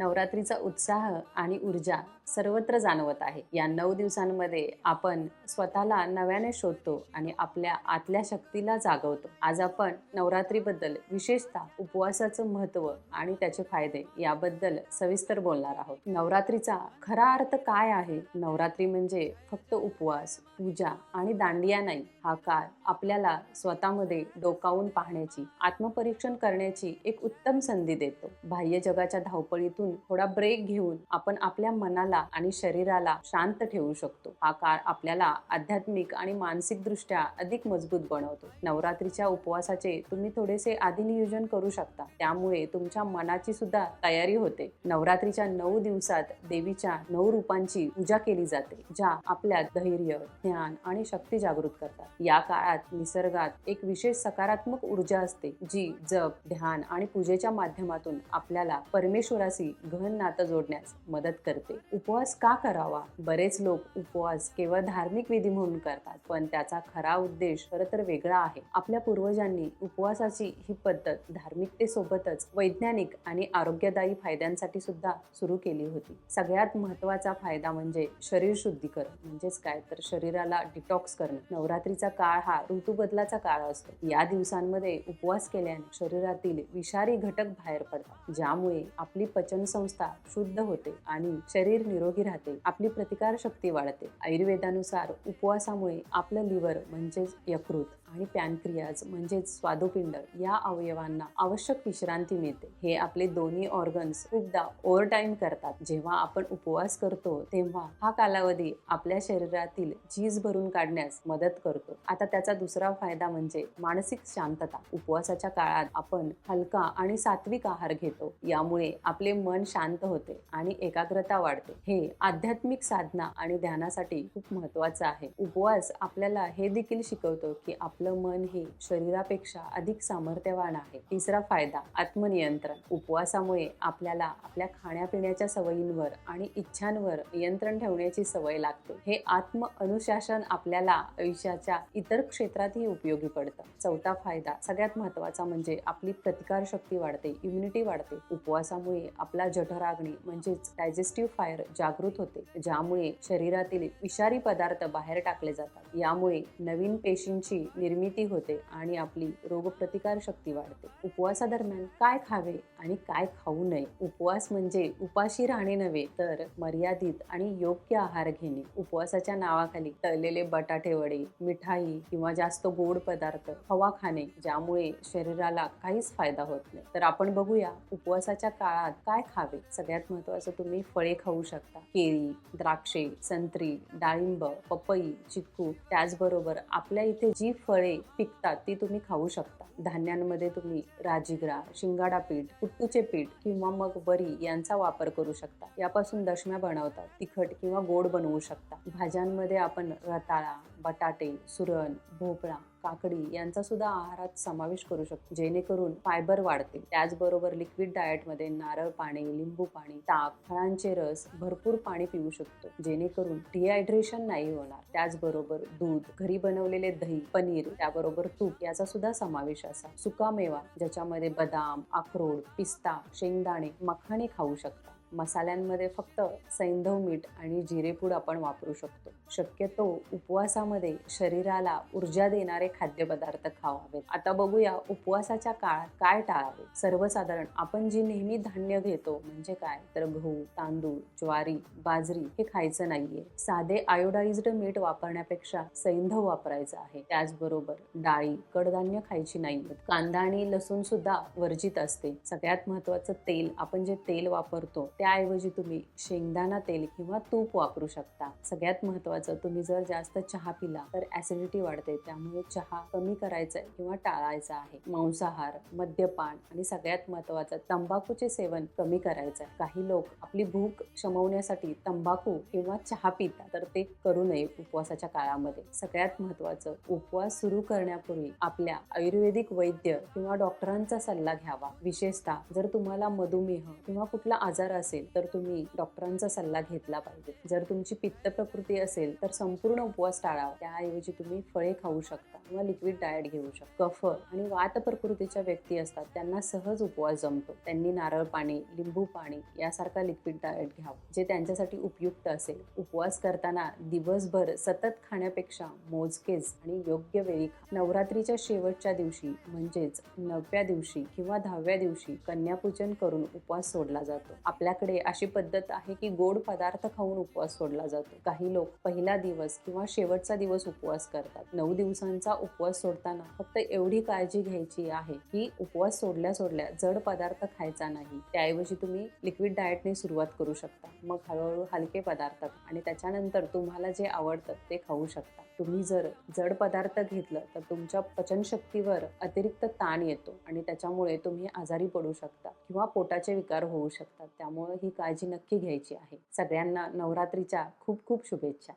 नवरात्रीचा उत्साह आणि ऊर्जा सर्वत्र जाणवत आहे. या नऊ दिवसांमध्ये आपण स्वतःला नव्याने शोधतो आणि आपल्या आतल्या शक्तीला जागवतो. आज आपण नवरात्रीबद्दल विशेषतः उपवासाचं महत्त्व आणि त्याचे फायदे याबद्दल सविस्तर बोलणार आहोत. नवरात्रीचा खरा अर्थ काय आहे? नवरात्री म्हणजे फक्त उपवास पूजा आणि दांडिया नाही हा काळ आपल्याला स्वतःमध्ये डोकावून पाहण्याची आत्मपरीक्षण करण्याची एक उत्तम संधी देतो. बाह्य जगाच्या धावपळीतून थोडा ब्रेक घेऊन आपण आपल्या मनाला आणि शरीराला शांत ठेवू शकतो. हा काळ आपल्याला आध्यात्मिक आणि मानसिक दृष्ट्या अधिक मजबूत बनवतो. नवरात्रीच्या उपवासाचे तुम्ही थोडेसे आधी नियोजन करू शकता. त्यामुळे तुमच्या मनाची सुद्धा तयारी होते. नवरात्रीच्या नऊ दिवसात देवीच्या नऊ रूपांची पूजा केली जाते ज्या आपल्या धैर्य ज्ञान आणि शक्ती जागृत करतात. या काळात निसर्गात एक विशेष सकारात्मक ऊर्जा असते जी जप ध्यान आणि पूजेच्या माध्यमातून आपल्याला परमेश्वराशी घन नातं जोडण्यास मदत करते. उपवास का करावा? बरेच लोक उपवास केवळ धार्मिक विधी म्हणून करतात पण त्याचा खरा उद्देश खरं तर वेगळा आहे. आपल्या पूर्वजांनी उपवासाची ही पद्धत धार्मिकतेसोबतच वैज्ञानिक आणि आरोग्यदायी फायद्यांसाठी सुद्धा सुरू केली होती. सगळ्यात महत्त्वाचा फायदा म्हणजे शरीर शुद्धीकरण म्हणजेच काय? तर शरीराला डिटॉक्स करणं. नवरात्रीचा काळ हा ऋतुबदलाचा काळ असतो. या दिवसांमध्ये उपवास केल्याने शरीरातील विषारी घटक बाहेर पडतात ज्यामुळे आपली पचन संस्था शुद्ध होते आणि शरीर निरोगी राहते. आपली प्रतिकार शक्ती वाढते. आयुर्वेदानुसार उपवासामुळे आपलं लिव्हर म्हणजेच यकृत. आणि पॅनक्रियाज म्हणजेच स्वादुपिंड या अवयवांना आवश्यक विश्रांती मिळते. हे आपले दोन्ही ऑर्गन्स खूपदा ओव्हर करतात. जेव्हा आपण उपवास करतो तेव्हा हा कालावधी आपल्या शरीरातील झीज भरून काढण्यास मदत करतो. आता त्याचा दुसरा फायदा म्हणजे मानसिक शांतता. उपवासाच्या काळात आपण हलका आणि सात्विक आहार घेतो. यामुळे आपले मन शांत होते आणि एकाग्रता वाढते. हे आध्यात्मिक साधना आणि ध्यानासाठी खूप महत्वाचं आहे. उपवास आपल्याला हे देखील शिकवतो की आपण आपलं मन हे शरीरापेक्षा अधिक सामर्थ्यवान आहे. तिसरा फायदा आत्मनियंत्रण. उपवासामुळे आपल्याला आपल्या खाण्यापिण्याच्या सवयींवर आणि इच्छांवर नियंत्रण ठेवण्याची सवय लागते. हे आत्म अनुशासन आपल्याला आयुष्याच्या इतर क्षेत्रातही उपयोगी पडतं. चौथा फायदा सगळ्यात महत्त्वाचा म्हणजे आपली प्रतिकार शक्ती वाढते इम्युनिटी वाढते. उपवासामुळे आपला जठराग्नी म्हणजेच डायजेस्टिव्ह फायर जागृत होते ज्यामुळे शरीरातील विषारी पदार्थ बाहेर टाकले जातात. यामुळे नवीन पेशींची निर्मिती होते आणि आपली रोगप्रतिकार शक्ती वाढते. उपवासादरम्यान काय खावे आणि काय खाऊ नये? उपवास म्हणजे उपाशी राहणे नव्हे तर मर्यादित आणि योग्य आहार घेणे. उपवासाच्या नावाखाली तळलेले बटाटे वडे मिठाई किंवा जास्त गोड पदार्थ हवा खाणे ज्यामुळे शरीराला काहीच फायदा होत नाही. तर आपण बघूया उपवासाच्या काळात काय खावे? सगळ्यात महत्वाचं तुम्ही फळे खाऊ शकता. केळी द्राक्षे संत्री डाळिंब पपई चिक्कू त्याचबरोबर आपल्या इथे जी फळे फळे पिकतात ती तुम्ही खाऊ शकता. धान्यांमध्ये तुम्ही राजीग्रा शिंगाडा पीठ कुट्टूचे पीठ किंवा मग वरी यांचा वापर करू शकता. यापासून दशम्या बनवतात तिखट किंवा गोड बनवू शकता. भाज्यांमध्ये आपण रताळा बटाटे सुरण भोपळा काकडी यांचा सुद्धा आहारात समावेश करू शकतो. जेणेकरून फायबर वाढते. त्याचबरोबर लिक्विड डाएटमध्ये नारळ पाणी लिंबू पाणी ताक फळांचे रस भरपूर पाणी पिऊ शकतो. जेणेकरून डिहायड्रेशन नाही होणार. त्याचबरोबर दूध घरी बनवलेले दही पनीर त्याबरोबर तूप याचा सुद्धा समावेश असा. सुका मेवा ज्याच्यामध्ये बदाम अक्रोड पिस्ता शेंगदाणे मखाणे खाऊ शकता. मसाल्यांमध्ये फक्त सैंधव मीठ आणि जिरेपूड आपण वापरू शकतो. शक्यतो उपवासामध्ये शरीराला ऊर्जा देणारे खाद्यपदार्थ खावावेत. आता बघूया उपवासाच्या काळात काय टाळावे? सर्वसाधारण आपण जी नेहमी धान्य घेतो म्हणजे काय? तर गहू तांदूळ ज्वारी बाजरी हे खायचं नाहीये. साधे आयोडाइज्ड मीठ वापरण्यापेक्षा सैंधव वापरायचं आहे. त्याचबरोबर डाळी कडधान्य खायची नाही कांदा आणि लसूण सुद्धा वर्जित असते. सगळ्यात महत्वाचं तेल आपण जे तेल वापरतो त्याऐवजी तुम्ही शेंगदाणा तेल किंवा तूप वापरू शकता. सगळ्यात महत्वाचं तुम्ही जर जास्त चहा पिला तर ऍसिडिटी वाढते. त्यामुळे चहा कमी करायचा आहे किंवा टाळायचा आहे. मांसाहार मद्यपान आणि सगळ्यात महत्वाचं तंबाखूचे सेवन कमी करायचं आहे काही लोक आपली भूक शमवण्यासाठी तंबाखू किंवा चहा पितात तर ते करू नये उपवासाच्या काळामध्ये. सगळ्यात महत्वाचं उपवास सुरू करण्यापूर्वी आपल्या आयुर्वेदिक वैद्य किंवा डॉक्टरांचा सल्ला घ्यावा. विशेषतः जर तुम्हाला मधुमेह किंवा कुठला आजार असेल असेल तर तुम्ही डॉक्टरांचा सल्ला घेतला पाहिजे. जर तुमची पित्त प्रकृती असेल तर संपूर्ण उपवास टाळावा. त्याऐवजी तुम्ही फळे खाऊ शकता किंवा लिक्विड डाएट घेऊ शकता. कफ आणि वात प्रकृतीच्या व्यक्ती असतात त्यांना सहज उपवास जमतो. त्यांनी नारळ पाणी लिंबू पाणी यासारखा लिक्विड डाएट घ्यावं जे त्यांच्यासाठी उपयुक्त असेल. उपवास करताना दिवसभर सतत खाण्यापेक्षा मोजकेच आणि योग्य वेळी खा. नवरात्रीच्या शेवटच्या दिवशी म्हणजेच नवव्या दिवशी किंवा दहाव्या दिवशी कन्यापूजन करून उपवास सोडला जातो. आपल्या आपल्याकडे अशी पद्धत आहे की गोड पदार्थ खाऊन उपवास सोडला जातो. काही लोक पहिला दिवस किंवा शेवटचा दिवस उपवास करतात. नऊ दिवसांचा उपवास सोडताना फक्त एवढी काळजी घ्यायची आहे की उपवास सोडल्या सोडल्या जड पदार्थ खायचा नाही. त्याऐवजी तुम्ही लिक्विड डाएटने सुरुवात करू शकता. मग हळूहळू हलके पदार्थ आणि त्याच्यानंतर तुम्हाला जे आवडतं ते खाऊ शकता. तुम्ही जर जड पदार्थ घेतलं तर तुमच्या पचनशक्तीवर अतिरिक्त ताण येतो आणि त्याच्यामुळे तुम्ही आजारी पडू शकता किंवा पोटाचे विकार होऊ शकतात. त्यामुळे ही काळजी नक्की घ्यायची आहे. सगळ्यांना नवरात्रीच्या खूप खूप शुभेच्छा.